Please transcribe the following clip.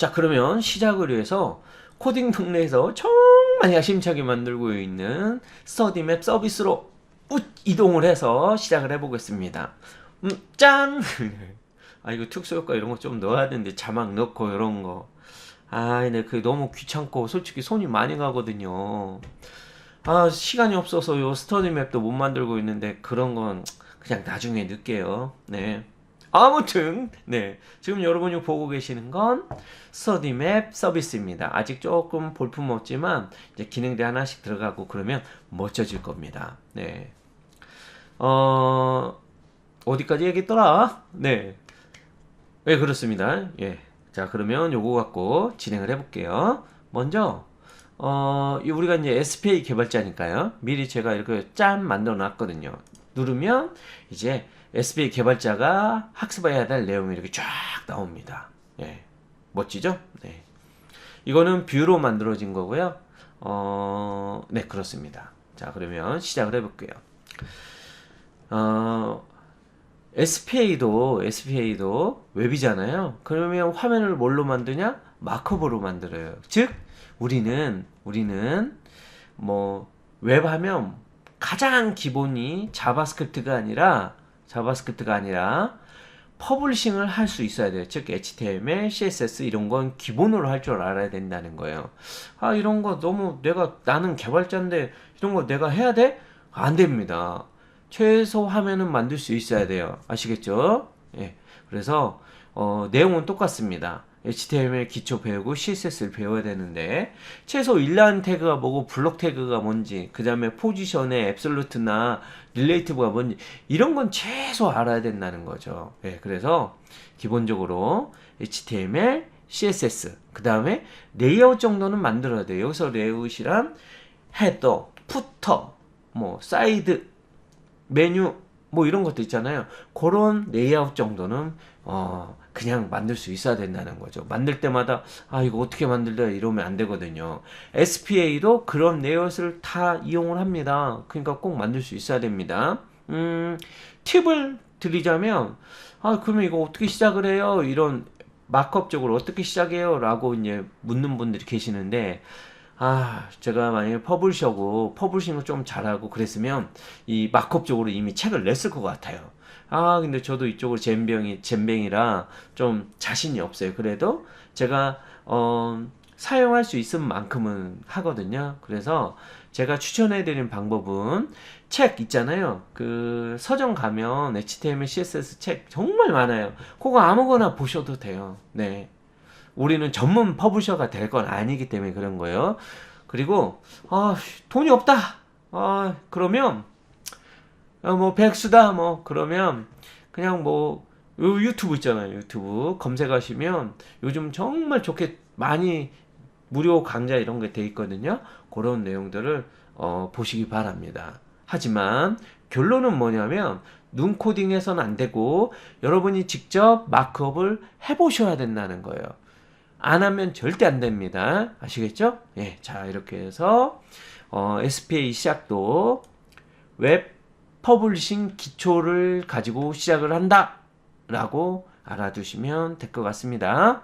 자, 그러면 시작을 위해서 코딩 동네에서 정말 야심차게 만들고 있는 스터디맵 서비스로 우- 이동을 해서 시작을 해보겠습니다. 음, 짠! 아, 이거 특수효과 이런 거 좀 넣어야 되는데 자막 넣고 이런 거. 아, 근데 그게 너무 귀찮고 솔직히 손이 많이 가거든요. 아, 시간이 없어서 요 스터디 맵도 못 만들고 있는데 그런 건 그냥 나중에 넣을게요. 네. 아무튼 네. 지금 여러분이 보고 계시는 건 스터디 맵 서비스입니다. 아직 조금 볼품 없지만 이제 기능들이 하나씩 들어가고 그러면 멋져질 겁니다. 네. 어, 어디까지 얘기했더라? 네. 네, 그렇습니다. 예. 자, 그러면 요거 갖고 진행을 해볼게요. 먼저, 어, 이 우리가 이제 SPA 개발자니까요. 미리 제가 이렇게 짠 만들어 놨거든요. 누르면 이제 SPA 개발자가 학습해야 될 내용이 이렇게 쫙 나옵니다. 예. 멋지죠? 네. 이거는 뷰로 만들어진 거고요. 어, 네, 그렇습니다. 자, 그러면 시작을 해볼게요. 어, SPA도 SPA도 웹이잖아요. 그러면 화면을 뭘로 만드냐? 마크업으로 만들어요. 즉 우리는 우리는 뭐 웹하면 가장 기본이 자바스크립트가 아니라 자바스크립트가 아니라 퍼블리싱을 할 수 있어야 돼요. 즉 HTML, CSS 이런 건 기본으로 할 줄 알아야 된다는 거예요. 아 이런 거 너무 내가 나는 개발자인데 이런 거 내가 해야 돼? 안 됩니다. 최소 화면은 만들 수 있어야 돼요. 아시겠죠? 예. 그래서 어, 내용은 똑같습니다. HTML 기초 배우고 CSS를 배워야 되는데 최소 일란 태그가 뭐고 블록 태그가 뭔지 그 다음에 포지션의 앱솔루트나 릴레이티브가 뭔지 이런 건 최소 알아야 된다는 거죠. 예, 그래서 기본적으로 HTML, CSS 그 다음에 레이아웃 정도는 만들어야 돼요. 여기서 레이아웃이란 헤더, 푸터, 뭐 사이드 메뉴 뭐 이런 것도 있잖아요. 그런 레이아웃 정도는 어 그냥 만들 수 있어야 된다는 거죠. 만들 때마다 아 이거 어떻게 만들다 이러면 안 되거든요. SPA도 그런 레이아웃을 다 이용을 합니다. 그러니까 꼭 만들 수 있어야 됩니다. 음 팁을 드리자면 아 그러면 이거 어떻게 시작을 해요? 이런 마크업적으로 어떻게 시작해요? 라고 이제 묻는 분들이 계시는데 아, 제가 만약에 퍼블셔고 퍼블싱을 좀 잘하고 그랬으면 이 마크업 쪽으로 이미 책을 냈을 것 같아요. 아, 근데 저도 이쪽으로 잼병이 잼뱅이라 좀 자신이 없어요. 그래도 제가 어 사용할 수 있은 만큼은 하거든요. 그래서 제가 추천해 드린 방법은 책 있잖아요. 그 서점 가면 HTML, CSS 책 정말 많아요. 그거 아무거나 보셔도 돼요. 네. 우리는 전문 퍼블셔가 될 건 아니기 때문에 그런 거예요. 그리고 아 돈이 없다. 아 그러면 어, 뭐 백수다 뭐 그러면 그냥 뭐요 유튜브 있잖아요. 유튜브 검색하시면 요즘 정말 좋게 많이 무료 강좌 이런 게 돼 있거든요. 그런 내용들을 어, 보시기 바랍니다. 하지만 결론은 뭐냐면 눈 코딩해서는 안 되고 여러분이 직접 마크업을 해보셔야 된다는 거예요. 안 하면 절대 안 됩니다. 아시겠죠? 예, 자 이렇게 해서 어, SPA 시작도 웹 퍼블리싱 기초를 가지고 시작을 한다라고 알아두시면 될 것 같습니다.